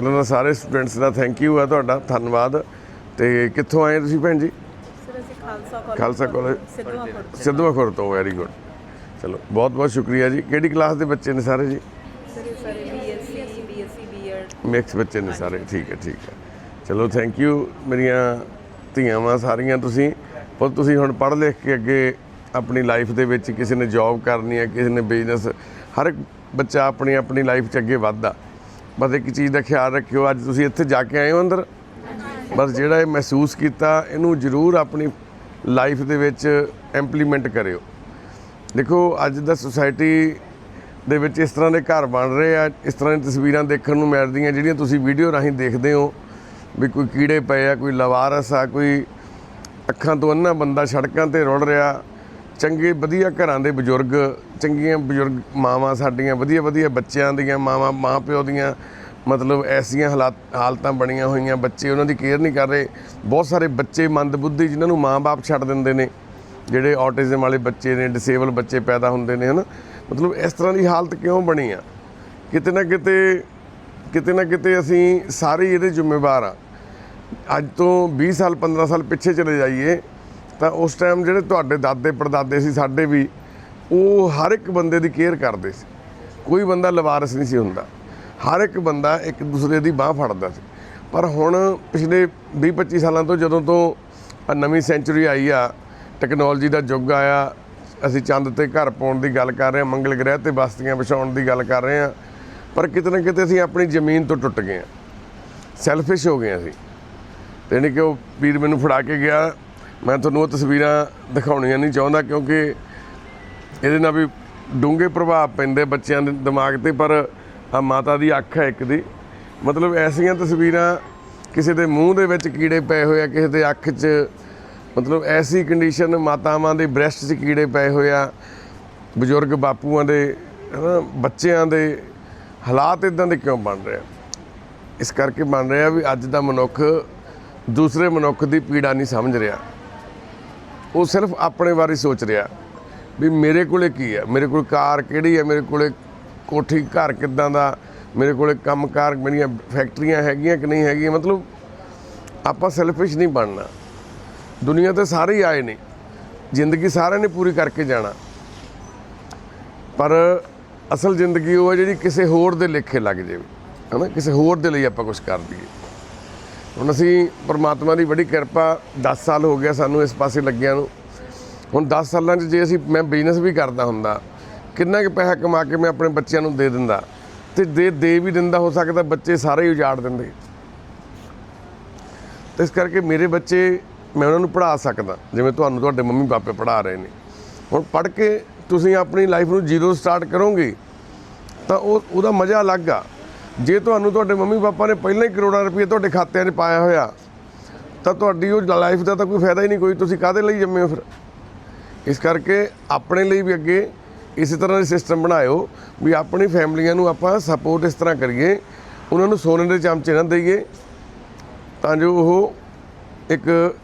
ਪਹਿਲਾਂ ਤਾਂ ਸਾਰੇ ਸਟੂਡੈਂਟਸ ਦਾ ਥੈਂਕ ਯੂ ਆ ਤੁਹਾਡਾ ਧੰਨਵਾਦ। ਤੇ ਕਿੱਥੋਂ ਆਏ ਤੁਸੀਂ ਭੈਣ ਜੀ? ਸਰ ਅਸੀਂ ਖਾਲਸਾ ਕਾਲਜ ਸਿੱਧਵਾਂ ਖੁਰ ਤੋਂ। ਵੈਰੀ ਗੁੱਡ ਚਲੋ ਬਹੁਤ ਬਹੁਤ ਸ਼ੁਕਰੀਆ ਜੀ। ਕਿਹੜੀ ਕਲਾਸ ਦੇ ਬੱਚੇ ਨੇ ਸਾਰੇ ਜੀ? ਮਿਕਸ ਬੱਚੇ ਨੇ ਸਾਰੇ ਠੀਕ ਹੈ ਠੀਕ ਹੈ। ਚਲੋ ਥੈਂਕ ਯੂ ਮੇਰੀਆਂ ਧੀਆਂ ਵਾਂ ਸਾਰੀਆਂ ਤੁਸੀਂ। ਪਰ ਤੁਸੀਂ ਹੁਣ ਪੜ੍ਹ ਲਿਖ ਕੇ ਅੱਗੇ ਆਪਣੀ ਲਾਈਫ ਦੇ ਵਿੱਚ ਕਿਸੇ ਨੇ ਜੌਬ ਕਰਨੀ ਹੈ ਕਿਸੇ ਨੇ ਬਿਜ਼ਨਸ ਹਰ ਇੱਕ ਬੱਚਾ ਆਪਣੀ ਆਪਣੀ ਲਾਈਫ 'ਚ ਅੱਗੇ ਵੱਧਦਾ। ਬਸ ਇੱਕ ਚੀਜ਼ ਦਾ ਖਿਆਲ ਰੱਖਿਓ, ਅੱਜ ਤੁਸੀਂ ਇੱਥੇ ਜਾ ਕੇ ਆਏ ਹੋ ਅੰਦਰ। ਬਸ ਜਿਹੜਾ ਇਹ ਮਹਿਸੂਸ ਕੀਤਾ, ਇਹਨੂੰ ਜ਼ਰੂਰ ਆਪਣੀ ਲਾਈਫ ਦੇ ਵਿੱਚ ਇੰਪਲੀਮੈਂਟ ਕਰਿਓ। ਦੇਖੋ, ਅੱਜ ਦਾ ਸੁਸਾਇਟੀ ਦੇ ਵਿੱਚ ਇਸ ਤਰ੍ਹਾਂ ਦੇ ਘਰ ਬਣ ਰਹੇ ਆ, ਇਸ ਤਰ੍ਹਾਂ ਦੀਆਂ ਤਸਵੀਰਾਂ ਦੇਖਣ ਨੂੰ ਮਿਲਦੀਆਂ, ਜਿਹੜੀਆਂ ਤੁਸੀਂ ਵੀਡੀਓ ਰਾਹੀਂ ਦੇਖਦੇ ਹੋ, ਵੀ ਕੋਈ ਕੀੜੇ ਪਏ ਆ, ਕੋਈ ਲਵਾਰਸ ਆ, ਕੋਈ ਅੱਖਾਂ ਤੋਂ ਅੰਨਾ ਬੰਦਾ ਸੜਕਾਂ ਤੇ ਰੁੜ ਰਿਹਾ ਚੰਗੇ, ਵਧੀਆ ਘਰਾਂ ਦੇ ਬਜ਼ੁਰਗ, ਚੰਗੀਆਂ ਬਜ਼ੁਰਗ ਮਾਵਾਂ ਸਾਡੀਆਂ, ਵਧੀਆ ਵਧੀਆ ਬੱਚਿਆਂ ਦੀਆਂ, ਮਾਵਾਂ ਮਾਂ ਪਿਓ ਦੀਆਂ, ਮਤਲਬ ਐਸੀਆਂ ਹਾਲਾਤ, ਹਾਲਤਾਂ ਬਣੀਆਂ ਹੋਈਆਂ, ਬੱਚੇ ਉਹਨਾਂ ਦੀ ਕੇਅਰ ਨਹੀਂ ਕਰ ਰਹੇ। ਬਹੁਤ ਸਾਰੇ ਬੱਚੇ ਮੰਦਬੁੱਧੀ ਜਿਨ੍ਹਾਂ ਨੂੰ ਮਾਂ-ਬਾਪ ਛੱਡ ਦਿੰਦੇ ਨੇ, ਜਿਹੜੇ ਆਟਿਜ਼ਮ ਵਾਲੇ ਬੱਚੇ ਨੇ ਡਿਸੇਬਲ ਬੱਚੇ ਪੈਦਾ ਹੁੰਦੇ ਨੇ, ਹਨਾ? ਮਤਲਬ ਇਸ ਤਰ੍ਹਾਂ ਦੀ ਹਾਲਤ ਕਿਉਂ ਬਣੀ ਆ? ਕਿਤੇ ਨਾ ਕਿਤੇ ਕਿਤੇ ਨਾ ਕਿਤੇ ਅਸੀਂ ਸਾਰੇ ਇਹਦੇ ਜ਼ਿੰਮੇਵਾਰ ਆ। ਅੱਜ ਤੋਂ 20 ਸਾਲ 15 ਸਾਲ ਪਿੱਛੇ ਚਲੇ ਜਾਈਏ ਤਾਂ ਉਸ ਟਾਈਮ ਜਿਹੜੇ ਤੁਹਾਡੇ ਦਾਦੇ ਪੜਦਾਦੇ ਸੀ, ਸਾਡੇ ਵੀ, ਉਹ ਹਰ ਇੱਕ ਬੰਦੇ ਦੀ ਕੇਅਰ ਕਰਦੇ ਸੀ। ਕੋਈ ਬੰਦਾ ਲਵਾਰਸ ਨਹੀਂ ਸੀ ਹੁੰਦਾ। ਹਰ ਇੱਕ ਬੰਦਾ ਇੱਕ ਦੂਸਰੇ ਦੀ ਬਾਹ ਫੜਦਾ ਸੀ। ਪਰ ਹੁਣ ਪਿਛਲੇ 20 25 ਸਾਲਾਂ ਤੋਂ ਜਦੋਂ ਤੋਂ ਨਵੀਂ ਸੈਂਚੁਰੀ ਆਈ ਆ, ਟੈਕਨੋਲੋਜੀ ਦਾ ਯੁੱਗ ਆਇਆ, ਅਸੀਂ ਚੰਦ ਤੇ ਘਰ ਪਾਉਣ ਦੀ ਗੱਲ ਕਰ ਰਹੇ ਹਾਂ, ਮੰਗਲ ਗ੍ਰਹਿ ਤੇ ਬਸਤੀਆਂ ਵਿਛਾਉਣ ਦੀ ਗੱਲ ਕਰ ਰਹੇ ਹਾਂ, ਪਰ ਕਿਤੇ ਨਾ ਕਿਤੇ ਅਸੀਂ ਆਪਣੀ ਜ਼ਮੀਨ ਤੋਂ ਟੁੱਟ ਗਏ ਹਾਂ। ਸੈਲਫਿਸ਼ ਹੋ ਗਏ ਅਸੀਂ। ਤੇ ਯਾਨੀ ਕਿ ਉਹ ਵੀਰ ਮੈਨੂੰ ਫੜਾ ਕੇ ਗਿਆ ਮੈਂ ਤੁਹਾਨੂੰ ਉਹ ਤਸਵੀਰਾਂ ਦਿਖਾਉਣੀਆਂ ਨਹੀਂ ਚਾਹੁੰਦਾ ਕਿਉਂਕਿ ਇਹਦੇ ਨਾਲ ਵੀ ਡੂੰਘੇ ਪ੍ਰਭਾਵ ਪੈਂਦੇ ਬੱਚਿਆਂ ਦੇ ਦਿਮਾਗ ਤੇ, ਪਰ ਆ ਮਾਤਾ ਦੀ ਅੱਖ ਹੈ ਇੱਕ ਦੀ। ਮਤਲਬ ਐਸੀਆਂ ਤਸਵੀਰਾਂ ਕਿਸੇ ਦੇ ਮੂੰਹ ਦੇ ਵਿੱਚ ਕੀੜੇ ਪਏ ਹੋਏ ਆ, ਕਿਸੇ ਦੇ ਅੱਖ 'ਚ ਮਤਲਬ ਐਸੀ ਕੰਡੀਸ਼ਨ ਮਾਤਾਵਾਂ ਦੇ ਬ੍ਰੈਸਟ 'ਚ ਕੀੜੇ ਪਏ ਹੋਏ ਆ, ਬਜ਼ੁਰਗ ਬਾਪੂਆਂ ਦੇ ਬੱਚਿਆਂ ਦੇ ਹਾਲਾਤ ਇਦਾਂ ਦੇ ਕਿਉਂ ਬਣ ਰਹੇ ਆ? ਇਸ ਕਰਕੇ ਬਣ ਰਿਹਾ ਵੀ ਅੱਜ ਦਾ ਮਨੁੱਖ ਦੂਸਰੇ ਮਨੁੱਖ ਦੀ ਪੀੜਾ ਨਹੀਂ ਸਮਝ ਰਿਹਾ। ਉਹ ਸਿਰਫ ਆਪਣੇ ਬਾਰੇ ਸੋਚ ਰਿਹਾ। ਵੀ ਮੇਰੇ ਕੋਲੇ ਕੀ ਹੈ? ਮੇਰੇ ਕੋਲ ਕਾਰ ਕਿਹੜੀ ਹੈ? ਮੇਰੇ ਕੋਲੇ ਕੋਠੀ ਘਰ ਕਿੱਦਾਂ ਦਾ? ਮੇਰੇ ਕੋਲੇ ਕੰਮਕਾਰ ਮੇਰੀਆਂ ਫੈਕਟਰੀਆਂ ਹੈਗੀਆਂ ਕਿ ਨਹੀਂ ਹੈਗੀਆਂ? ਮਤਲਬ ਆਪਾਂ ਸੈਲਫਿਸ਼ ਨਹੀਂ ਬਣਨਾ। ਦੁਨੀਆ ਤੇ ਸਾਰੇ ਹੀ ਆਏ ਨੇ। ਜ਼ਿੰਦਗੀ ਸਾਰਿਆਂ ਨੇ ਪੂਰੀ ਕਰਕੇ ਜਾਣਾ। ਪਰ ਅਸਲ ਜ਼ਿੰਦਗੀ ਉਹ ਹੈ ਜਿਹੜੀ ਕਿਸੇ ਹੋਰ ਦੇ ਲੇਖੇ ਲੱਗ ਜਾਵੇ। ਹਨਾ? ਕਿਸੇ ਹੋਰ ਦੇ ਲਈ ਆਪਾਂ ਕੁਝ ਕਰ ਦਈਏ। ਹੁਣ ਅਸੀਂ ਪਰਮਾਤਮਾ ਦੀ ਬੜੀ ਕਿਰਪਾ 10 ਸਾਲ ਹੋ ਗਿਆ ਸਾਨੂੰ ਇਸ ਪਾਸੇ ਲੱਗਿਆਂ ਨੂੰ। ਹੁਣ 10 ਸਾਲਾਂ 'ਚ ਜੇ ਅਸੀਂ ਮੈਂ ਬਿਜ਼ਨਸ ਵੀ ਕਰਦਾ ਹੁੰਦਾ, ਕਿੰਨਾ ਕੁ ਪੈਸਾ ਕਮਾ ਕੇ ਮੈਂ ਆਪਣੇ ਬੱਚਿਆਂ ਨੂੰ ਦੇ ਦਿੰਦਾ, ਤੇ ਦੇ ਦੇ ਵੀ ਦਿੰਦਾ, ਹੋ ਸਕਦਾ ਬੱਚੇ ਸਾਰੇ ਹੀ ਉਜਾੜ ਦਿੰਦੇ। ਤੇ ਇਸ ਕਰਕੇ ਮੇਰੇ ਬੱਚੇ ਮੈਂ ਉਹਨਾਂ ਨੂੰ ਪੜ੍ਹਾ ਸਕਦਾ, ਜਿਵੇਂ ਤੁਹਾਨੂੰ ਤੁਹਾਡੇ ਮੰਮੀ ਪਾਪੇ ਪੜ੍ਹਾ ਰਹੇ ਨੇ। ਹੁਣ ਪੜ੍ਹ ਕੇ ਤੁਸੀਂ ਆਪਣੀ ਲਾਈਫ ਨੂੰ ਜ਼ੀਰੋ ਸਟਾਰਟ ਕਰੋਗੇ, ਤਾਂ ਉਹ, ਉਹਦਾ ਮਜ਼ਾ ਅਲੱਗ ਆ। ਜੇ ਤੁਹਾਨੂੰ ਤੁਹਾਡੇ ਮੰਮੀ ਪਾਪਾ ਨੇ ਪਹਿਲਾਂ ਹੀ ਕਰੋੜਾਂ ਰੁਪਏ ਤੁਹਾਡੇ ਖਾਤਿਆਂ 'ਚ ਪਾਇਆ ਹੋਇਆ, ਤਾਂ ਤੁਹਾਡੀ ਉਹ ਲਾਈਫ ਦਾ ਤਾਂ ਕੋਈ ਫਾਇਦਾ ਹੀ ਨਹੀਂ, ਕੋਈ ਤੁਸੀਂ ਕਾਹਦੇ ਲਈ ਜੰਮੇ ਹੋ ਫਿਰ? ਇਸ ਕਰਕੇ ਆਪਣੇ ਲਈ ਵੀ ਅੱਗੇ ਇਸੇ ਤਰ੍ਹਾਂ ਦੇ ਸਿਸਟਮ ਬਣਾਇਓ ਵੀ ਆਪਣੀ ਫੈਮਲੀਆਂ ਨੂੰ ਆਪਾਂ ਸਪੋਰਟ ਇਸ ਤਰ੍ਹਾਂ ਕਰੀਏ, ਉਹਨਾਂ ਨੂੰ ਸੋਨੇ ਦੇ ਚਮਚੇ ਨਾ ਦਈਏ, ਤਾਂ ਜੋ ਉਹ ਇੱਕ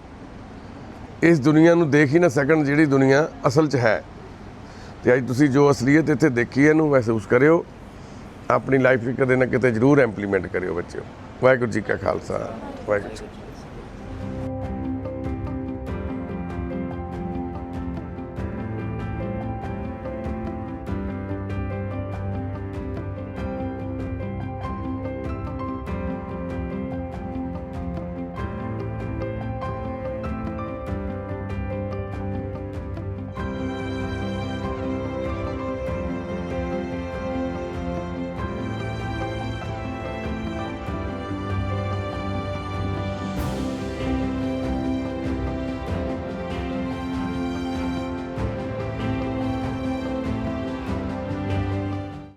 ਇਸ ਦੁਨੀਆ ਨੂੰ ਦੇਖ ਹੀ ਨਾ ਸਕਣ ਜਿਹੜੀ ਦੁਨੀਆ ਅਸਲ 'ਚ ਹੈ। ਤੇ ਅੱਜ ਤੁਸੀਂ ਜੋ ਅਸਲੀਅਤ ਇੱਥੇ ਦੇਖੀ ਹੈ, ਇਹਨੂੰ ਮਹਿਸੂਸ ਕਰਿਓ। ਆਪਣੀ ਲਾਈਫ 'ਚ ਕਦੇ ਨਾ ਕਿਤੇ ਜ਼ਰੂਰ ਇੰਪਲੀਮੈਂਟ ਕਰਿਓ ਬੱਚਿਓ। ਵਾਹਿਗੁਰੂ ਜੀ ਕਾ ਖਾਲਸਾ, ਵਾਹਿਗੁਰੂ ਜੀ